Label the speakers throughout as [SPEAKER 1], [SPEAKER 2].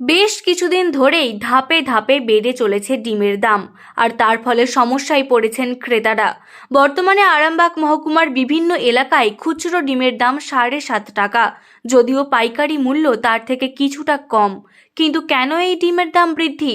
[SPEAKER 1] বেশ কিছুদিন ধরেই ধাপে ধাপে বেড়ে চলেছে ডিমের দাম, আর তার ফলে সমস্যায় পড়েছেন ক্রেতারা। বর্তমানে আরামবাগ মহকুমার বিভিন্ন এলাকায় খুচরো ডিমের দাম সাড়ে সাত টাকা, যদিও পাইকারি মূল্য তার থেকে কিছুটা কম। কিন্তু কেন এই ডিমের দাম বৃদ্ধি?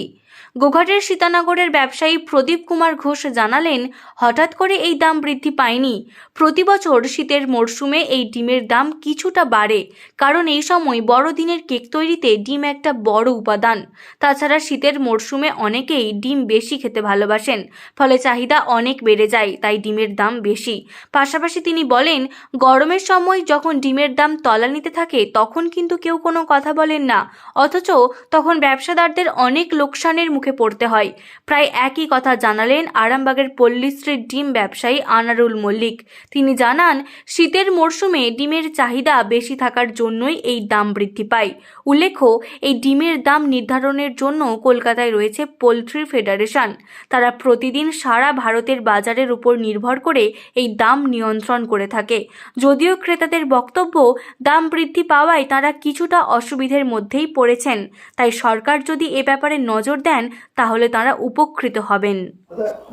[SPEAKER 1] গোঘাটের সীতানগরের ব্যবসায়ী প্রদীপ কুমার ঘোষ জানালেন, হঠাৎ করে এই দাম বৃদ্ধি পায়নি। প্রতি বছর শীতের মরশুমে এই ডিমের দাম কিছুটা বাড়ে, কারণ এই সময় বড়দিনের কেক তৈরিতে ডিম একটা বড় উপাদান। তাছাড়া শীতের মরশুমে অনেকেই ডিম বেশি খেতে ভালোবাসেন, ফলে চাহিদা অনেক বেড়ে যায়, তাই ডিমের দাম বেশি। পাশাপাশি তিনি বলেন, গরমের সময় যখন ডিমের দাম তলানিতে থাকে, তখন কিন্তু কেউ কোনো কথা বলেন না, অথচ তখন ব্যবসাদারদের অনেক লোকসানের মুখে পড়তে হয়। প্রায় একই কথা জানালেন আরামবাগের পল্লীশ্রীর ডিম ব্যবসায়ী আনারুল মল্লিক। তিনি জানান, শীতের মরশুমে ডিমের চাহিদা বেশি থাকার জন্যই এই দাম বৃদ্ধি পায়। উল্লেখ্য, এই ডিমের দাম নির্ধারণের জন্য কলকাতায় রয়েছে পোলট্রি ফেডারেশন। তারা প্রতিদিন সারা ভারতের বাজারের উপর নির্ভর করে এই দাম নিয়ন্ত্রণ করে থাকে। যদিও ক্রেতাদের বক্তব্য, দাম বৃদ্ধি পাওয়ায় তারা কিছুটা অসুবিধের মধ্যেই পড়েছেন। তাই সরকার যদি এ ব্যাপারে নজর দেন তাহলে তারা উপকৃত হবেন।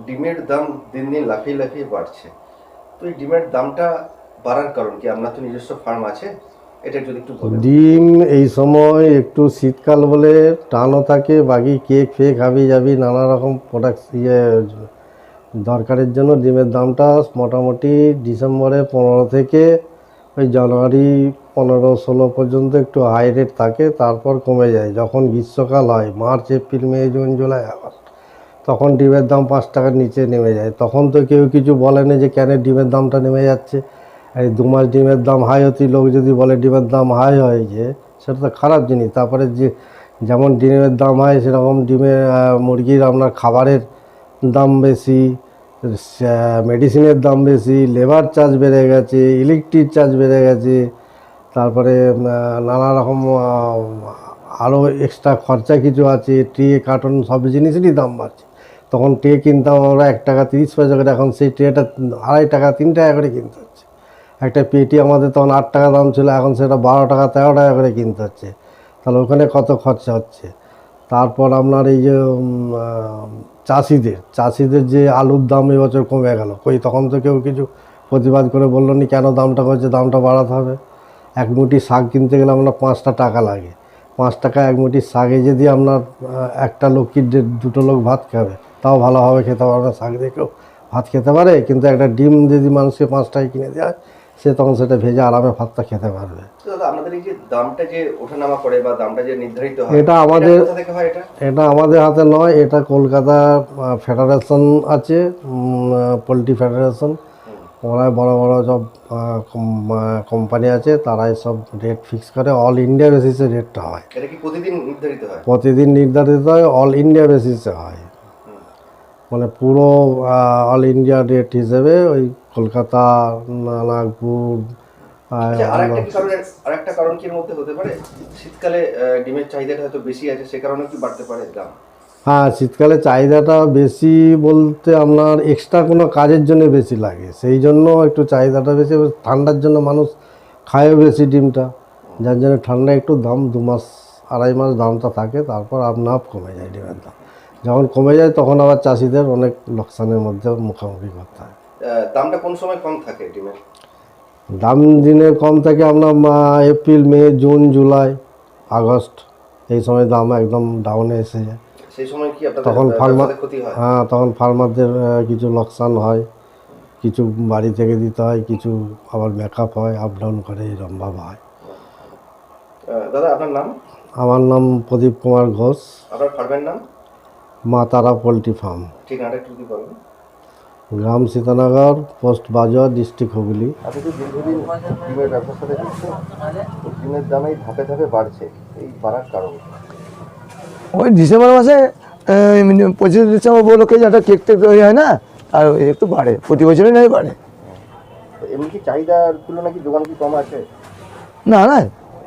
[SPEAKER 2] ডিমের দাম দিন দিন লাফিয়ে লাফিয়ে বাড়ছে। তো এই ডিমের দামটা বাড়ার কারণ কি? আপনার তো নিজস্ব ফার্ম আছে এটা যদি একটু বলেন।
[SPEAKER 3] ডিম এই সময় একটু শীতকাল বলে টানও থাকে বাকি কেক ফেক হাবি যাবি নানা রকম প্রোডাক্ট ইয়ে দরকারের জন্য ডিমের দামটা মোটামুটি ডিসেম্বরে পনেরো থেকে ওই জানুয়ারি পনেরো ষোলো পর্যন্ত একটু হাই রেট থাকে, তারপর কমে যায়। যখন গ্রীষ্মকাল হয়, মার্চ, এপ্রিল, মে, জুন, জুলাই, আগস্ট, তখন ডিমের দাম পাঁচ টাকার নিচে নেমে যায়। তখন তো কেউ কিছু বলে না যে কেন ডিমের দামটা নেমে যাচ্ছে। এই দু মাস ডিমের দাম হাই হতে লোক যদি বলে ডিমের দাম হাই হয়েছে সেটা তো খারাপ জিনিস। তারপরে যে, যেমন ডিমের দাম হয় সেরকম ডিমের মুরগির আপনার খাবারের দাম বেশি মেডিসিনের দাম বেশি লেবার চার্জ বেড়ে গেছে ইলেকট্রিক চার্জ বেড়ে গেছে। তারপরে নানা রকম আরও এক্সট্রা খরচা কিছু আছে ট্রে কার্টন সব জিনিসেরই দাম বাড়ছে। তখন ট্রে কিনতাম আমরা এক টাকা তিরিশ পয়সা করে, এখন সেই ট্রেটা আড়াই টাকা, তিন টাকা করে কিনতে হচ্ছে। একটা পেটি আমাদের তখন আট টাকা দাম ছিল, এখন সেটা বারো টাকা, তেরো টাকা করে কিনতে হচ্ছে। তাহলে ওখানে কত খরচা হচ্ছে? তারপর আপনার এই যে চাষিদের চাষিদের যে আলুর দাম এবছর কমে গেল। কই, তখন তো কেউ কিছু প্রতিবাদ করে বলল নি, কেন দামটা করছে দামটা বাড়াতে হবে? এক মুঠি শাক কিনতে গেলে আপনার পাঁচটা টাকা লাগে। পাঁচ টাকা এক মুঠি শাকে যদি আপনার একটা লোক কি দুটো লোক ভাত খাবে তাও ভালোভাবে খেতে পারবে না শাক দিয়ে কেউ ভাত খেতে পারে কিন্তু একটা ডিম যদি মানুষকে পাঁচ টাকায় কিনে দেয় সে তখন সেটা ভেজে আরামে ভাতটা খেতে পারবে।
[SPEAKER 2] তো দাদা আপনাদের এই যে দামটা যে ওঠানামা করে বা দামটা যে নির্ধারিত
[SPEAKER 3] এটা আমাদের-
[SPEAKER 2] এটা?
[SPEAKER 3] আমাদের হাতে নয় এটা কলকাতা ফেডারেশন আছে পোলট্রি ফেডারেশন। ওরা বড় বড় সব কোম্পানি আছে তারাই সব রেট ফিক্স করে। অল ইন্ডিয়া বেসিসে রেটটা হয়।
[SPEAKER 2] এটা কি প্রতিদিন নির্ধারিত হয়?
[SPEAKER 3] প্রতিদিন নির্ধারিত হয় অল ইন্ডিয়া বেসিসে হয়। মানে পুরো অল ইন্ডিয়া রেট হিসেবে ওই কলকাতা নাগপুর
[SPEAKER 2] আচ্ছা আর একটা
[SPEAKER 3] আহ,
[SPEAKER 2] কি কারণে আর একটা কারণ কি মধ্যে হতে পারে? শীতকালে ডিমের চাহিদাটা হয়তো বেশি আছে সে কারণে কি বাড়তে পারে দাম?
[SPEAKER 3] হ্যাঁ শীতকালে চাহিদাটা বেশি বলতে আপনার এক্সট্রা কোনো কাজের জন্য বেশি লাগে। সেই জন্য একটু চাহিদাটা বেশি ঠান্ডার জন্য মানুষ খায়ও বেশি ডিমটা। যার জন্য ঠান্ডা একটু দাম দু মাস আড়াই মাস দামটা থাকে তারপর আপনার কমে যায় ডিমের দাম। যখন কমে যায় তখন আবার চাষিদের অনেক লোকসানের মধ্যে মুখোমুখি করতে হয়।
[SPEAKER 2] দামটা কোন সময় কম থাকে ডিমের?
[SPEAKER 3] দাম দিনে কম থাকে আপনার April May June July August এই সময় দাম একদম ডাউনে এসে যায়।
[SPEAKER 2] সেই সময় কি
[SPEAKER 3] তখন ফার্মার
[SPEAKER 2] হয়?
[SPEAKER 3] তখন ফার্মারদের কিছু লোকসান হয় কিছু বাড়ি থেকে দিতে হয় কিছু আবার মেকআপ হয় আপ ডাউন করে এরকমভাবে হয়।
[SPEAKER 2] দাদা আপনার নাম?
[SPEAKER 3] আমার নাম প্রদীপ কুমার ঘোষ।
[SPEAKER 2] আপনার ফার্মের নাম?
[SPEAKER 3] মা তারা পোলট্রি ফার্ম।
[SPEAKER 2] ঠিকানাটা একটু যদি বলবেন
[SPEAKER 3] গ্রাম সীতানগর পোস্ট বাজার ডিস্ট্রিক্ট হুগলি।
[SPEAKER 2] আপনি তো দীর্ঘদিন ডিমের ব্যবসার সাথে যুক্ত ডিমের দাম এই ধাপে ধাপে বাড়ছে এই বাড়ার কারণ?
[SPEAKER 4] ওই ডিসেম্বর মাসে পঁচিশ ডিসেম্বর উপলক্ষে যে একটা কেক টেক তৈরি হয় না আর ওই একটু বাড়ে প্রতি বছরই নয় বাড়ে।
[SPEAKER 2] এমনি কি চাহিদার তুলনায় কি দোকান কি কম আছে?
[SPEAKER 4] না না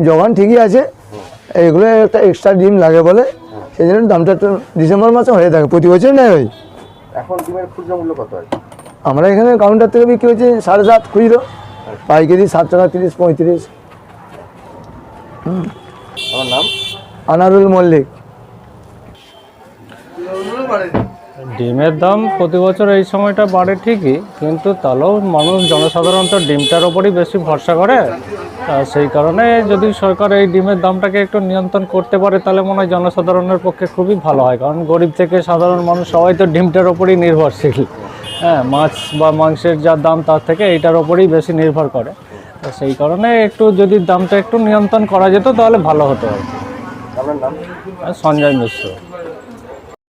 [SPEAKER 4] জোগান ঠিকই আছে। এগুলো একটা এক্সট্রা ডিম লাগে বলে সেই জন্য দামটা একটু ডিসেম্বর মাসে হয়ে থাকে প্রতি বছরই নেয় ওই।
[SPEAKER 2] এখন ডিমের খুচরো মূল্য কত আছে?
[SPEAKER 4] আমরা এখানে কাউন্টার থেকে বিক্রি হচ্ছে সাড়ে সাত খুচরো পাইকারি সাত টাকা তিরিশ পঁয়ত্রিশ।
[SPEAKER 2] আমার নাম?
[SPEAKER 4] আনারুল মল্লিক।
[SPEAKER 5] ডিমের দাম প্রতি বছর এই সময়টা বাড়ে ঠিকই কিন্তু তাহলেও মানুষ জনসাধারণ তো ডিমটার ওপরই বেশি ভরসা করে। তা সেই কারণে যদি সরকার এই ডিমের দামটাকে একটু নিয়ন্ত্রণ করতে পারে তাহলে মনে হয় জনসাধারণের পক্ষে খুবই ভালো হয়। কারণ গরিব থেকে সাধারণ মানুষ সবাই তো ডিমটার ওপরই নির্ভরশীল। হ্যাঁ মাছ বা মাংসের যা দাম তার থেকে এইটার ওপরই বেশি নির্ভর করে। তো সেই কারণে একটু যদি দামটা একটু নিয়ন্ত্রণ করা যেত তাহলে ভালো হতো। আর কি। সঞ্জয় মিশ্র।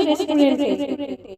[SPEAKER 6] রেস্টুরেন্টে